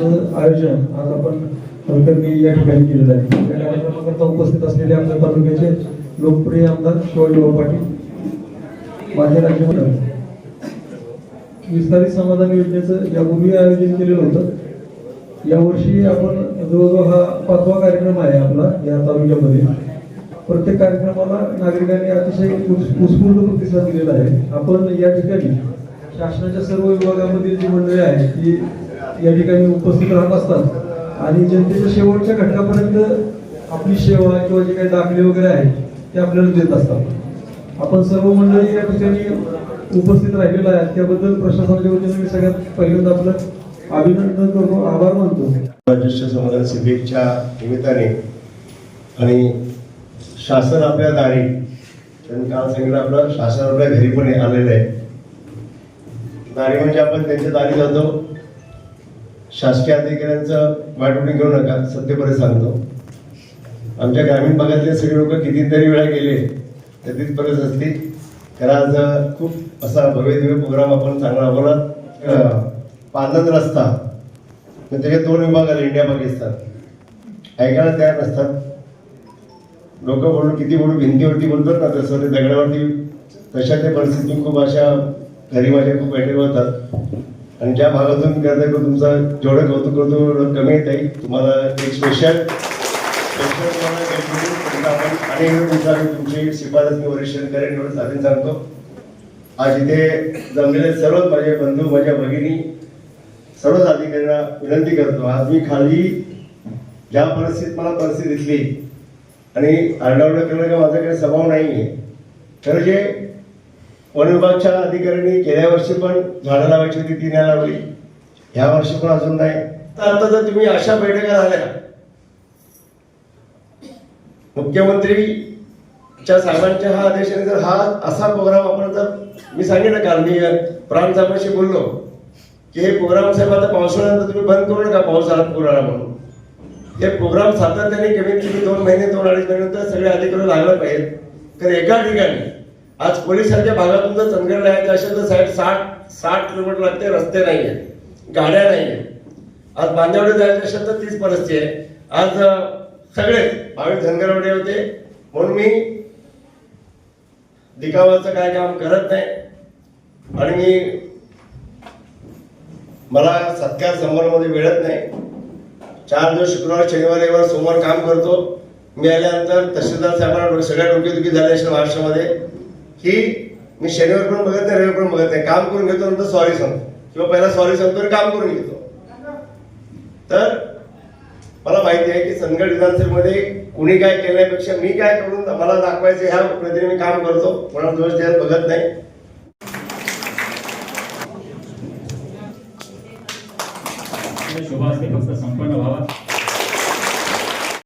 कार्यक्रमाचं आयोजन. आज आपण तालुक्यांनी या ठिकाणी केलेलं आहे. या कार्यक्रमाकरता उपस्थित असलेले आमच्या तालुक्याचे लोकप्रिय आमदार शिवाजीराव पाटील माजी राज्यमंत्री. विस्तारित समाधान योजनेचं यापूर्वी आयोजन केलेलं होतं. यावर्षी आपण जवळजवळ हा पाचवा कार्यक्रम आहे आपला या तालुक्यामध्ये. प्रत्येक कार्यक्रमाला नागरिकांनी अतिशय उत्स्फूर्त प्रतिसाद दिलेला आहे. आपण या ठिकाणी शासनाच्या सर्व विभागामधील जी मंडळी आहे ती या ठिकाणी उपस्थित राहत असतात आणि जनतेच्या शेवटच्या घटकापर्यंत आपली सेवा किंवा जे काही दाखले वगैरे आहेत ते आपल्याला देत असतात. आपण सर्व मंडळी या ठिकाणी उपस्थित राहिलेलो आहे त्याबद्दल प्रशासनाच्या वतीने मी सगळ्यात पहिल्यांदा आपलं अभिनंदन करतो आभार मानतो. ज्येष्ठ समाजात सिद्धिकच्या निमित्ताने आणि शासन आपल्या दारी त्यांनी काल सांगितलं आपलं शासन आपल्या घरी पण आलेलं आहे. दारी म्हणजे आपण त्यांच्या दारी जातो. शासकीय अधिकाऱ्यांचं वाटवणी घेऊ नका सत्यपणे सांगतो. आमच्या ग्रामीण भागातले सगळे लोक कितीतरी वेळा गेले तर तिथपर्यंत असतील तर आज खूप असा भव्य दिव्य प्रोग्राम आपण चांगला राबवला. अं, रस्ता त्याचे दोन विभाग आले इंडिया पाकिस्तान. ऐकायला तयार नसतात. लोक बोलून किती बोलून भिंतीवरती बोलतात ना तसं ते दगडावरती. तशा त्या परिस्थिती खूप अशा घरी माझ्या खूप बैठक होतात. आणि ज्या भागातून करता तुमचं जेवढं कौतुक करतो तेवढं कमी येत आहे तुम्हाला एक स्पेशल स्पेशल तुमची शिफारस मी वरिष्ठ करेन एवढं साधन सांगतो. आज इथे जमलेले सर्व माझे बंधू माझ्या भगिनी सर्वच अधिकाऱ्यांना विनंती करतो. आज मी खाली ज्या परिस्थितीत मला परिस्थिती दिसली आणि आरडाओरडा करणं का माझा काही स्वभाव नाही आहे खरं जे वन विभागच्या अधिकाऱ्यांनी गेल्या वर्षी पण झाडं लावायची होती ती नाही लावली. ह्या वर्षी पण अजून नाही. तर आता जर तुम्ही अशा बैठका झाल्या मुख्यमंत्रीच्या साहेबांच्या हा आदेशाने जर हा असा प्रोग्राम आपण जर मी सांगितलं काल मी प्राण साहेबांशी बोललो की हे प्रोग्राम साहेब आता पावसाळ्यानंतर तुम्ही बंद करू नका पावसाळ्यात आला म्हणून. हे प्रोग्राम सातत्याने कमीत कमी दोन महिने दोन अडीच महिन्यानंतर सगळे अधिकारी लागले पाहिजेत तर एका ठिकाणी आज पोलिसांच्या भागातून जर चंदगड यायचं असेल तर साहेब साठ साठ किलोमीटर लागते रस्ते नाही आहेत गाड्या नाही आहेत आज बांदेवाडी जायचं असेल तर तीच परिस्थिती आहे. आज सगळेच सगळे भाविक धनगरवडे होते. म्हणून मी दिखावाचं काय काम करत नाही. आणि मी मला सत्कार समारंभामध्ये मिळत नाही. चार दिवस शुक्रवार शनिवार रविवार सोमवार काम करतो. मी आल्यानंतर तहसीलदार साहेबांना सगळ्या डोकेदुखी झाल्या महाराष्ट्रामध्ये. की मी शनिवार पण बघत नाही रविवार पण बघत नाही. काम करून घेतो नंतर सॉरी सांगतो. किंवा पहिला सॉरी सांगतो काम करून घेतो. तर मला माहिती आहे की सनगड विधानसभेमध्ये कुणी काय केल्यापेक्षा मी काय करून मला दाखवायचं ह्या पद्धतीने मी काम करतो. कोणाला दोष द्यायला बघत नाही. शोभा असते फक्त संपन्न व्हावा.